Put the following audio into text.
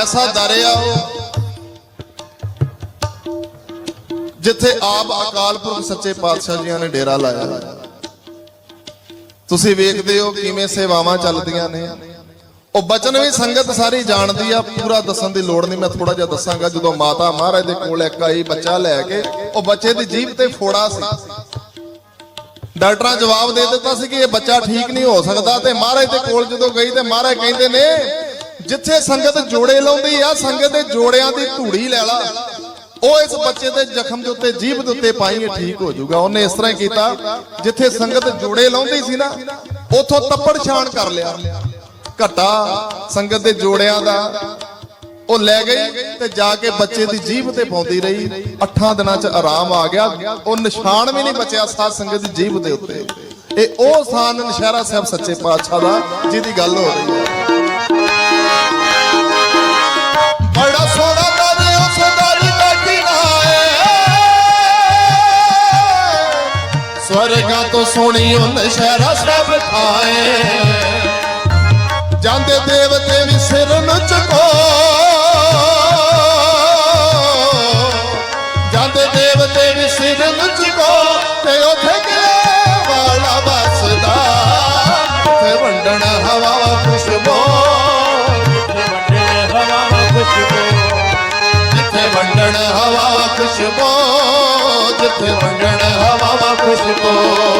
ਐਸਾ ਦਰ ਆ ਜਿੱਥੇ ਆਪ ਅਕਾਲ ਪੁਰਖ ਸੱਚੇ ਪਾਤਸ਼ਾਹ ਜੀਆਂ ਨੇ ਡੇਰਾ ਲਾਇਆ। ਤੁਸੀਂ ਵੇਖਦੇ ਹੋ ਕਿਵੇਂ ਸੇਵਾਵਾਂ ਚੱਲਦੀਆਂ ਨੇ। ਉਹ ਬਚਨ ਵੀ ਸੰਗਤ ਸਾਰੀ ਜਾਣਦੀ ਆ, ਪੂਰਾ ਦੱਸਣ ਦੀ ਲੋੜ ਨਹੀਂ। ਮੈਂ ਥੋੜਾ ਜਿਹਾ ਦੱਸਾਂਗਾ, ਜਦੋਂ ਮਾਤਾ ਮਹਾਰਾਜ ਦੇ ਕੋਲ ਇੱਕ ਆਈ ਬੱਚਾ ਲੈ ਕੇ, ਉਹ ਬੱਚੇ ਦੀ ਜੀਭ ਤੇ ਫੋੜਾ ਸੀ। ਡਾਕਟਰਾਂ ਜਵਾਬ ਦੇ ਦਿੱਤਾ ਸੀ ਕਿ ਇਹ ਬੱਚਾ ਠੀਕ ਨਹੀਂ ਹੋ ਸਕਦਾ ਤੇ ਮਹਾਰਾਜ ਦੇ ਕੋਲ ਜਦੋਂ ਗਈ ਤੇ ਮਹਾਰਾਜ ਕਹਿੰਦੇ ਨੇ ਜਿੱਥੇ ਸੰਗਤ ਜੋੜੇ ਲਾਉਂਦੀ ਆ, ਸੰਗਤ ਦੇ ਜੋੜਿਆਂ ਦੀ ਧੂੜੀ ਲੈ ਲਾ। ਉਹ ਇਸ ਬੱਚੇ ਦੇ ਜ਼ਖਮ ਦੇ ਉੱਤੇ, ਜੀਭ ਦੇ ਉੱਤੇ ਪਾਈ ਠੀਕ ਹੋ ਜਾਊਗਾ। ਉਹਨੇ ਇਸ ਤਰ੍ਹਾਂ ਕੀਤਾ, ਜਿੱਥੇ ਸੰਗਤ ਜੋੜੇ ਲਾਉਂਦੀ ਸੀ ਨਾ, ਉਥੋਂ ਤੱਪੜ ਛਾਣ ਕਰ ਲਿਆ। ਘਟਾ ਸੰਗਤ ਦੇ ਜੋੜਿਆਂ ਦਾ, ਉਹ ਲੈ ਗਈ ਤੇ ਜਾ ਕੇ ਬੱਚੇ ਦੀ ਜੀਭ ਤੇ ਪਾਉਂਦੀ ਰਹੀ। ਅੱਠਾਂ ਦਿਨਾਂ 'ਚ ਆਰਾਮ ਆ ਗਿਆ। ਉਹ ਨਿਸ਼ਾਨ ਵੀ ਨਹੀਂ ਬਚਿਆ ਸਾਧ ਸੰਗਤ ਦੀ ਜੀਭ ਦੇ ਉੱਤੇ। ਇਹ ਉਹ ਸਥਾਨ ਨਸ਼ਹਿਰਾ ਸਾਹਿਬ ਸੱਚੇ ਪਾਤਸ਼ਾਹ ਦਾ, ਜਿਹਦੀ ਗੱਲ ਹੋ ਰਹੀ ਹੈ। ਸਵਰਗਾਂ ਤੋਂ ਸੋਹਣੀ ਉਹ ਨਸ਼ਹਿਰਾ ਸਭ ਖਾਏ ਜਾਂਦੇ ਦੇਵਤੇ ਵੀ ਸਿਰ ਨੂੰ ਝੁਕੋ। ਜਾਂਦੇ ਦੇਵਤੇ ਵੀ ਸਿਰ ਨੂੰ ਜਿੱਥੇ ਵੰਡਣ ਹਵਾ ਖੁਸ਼ਬੂ ਜਿੱਥੇ ਵੰਡਣ ਹਵਾ ਖੁਸ਼ਬੂ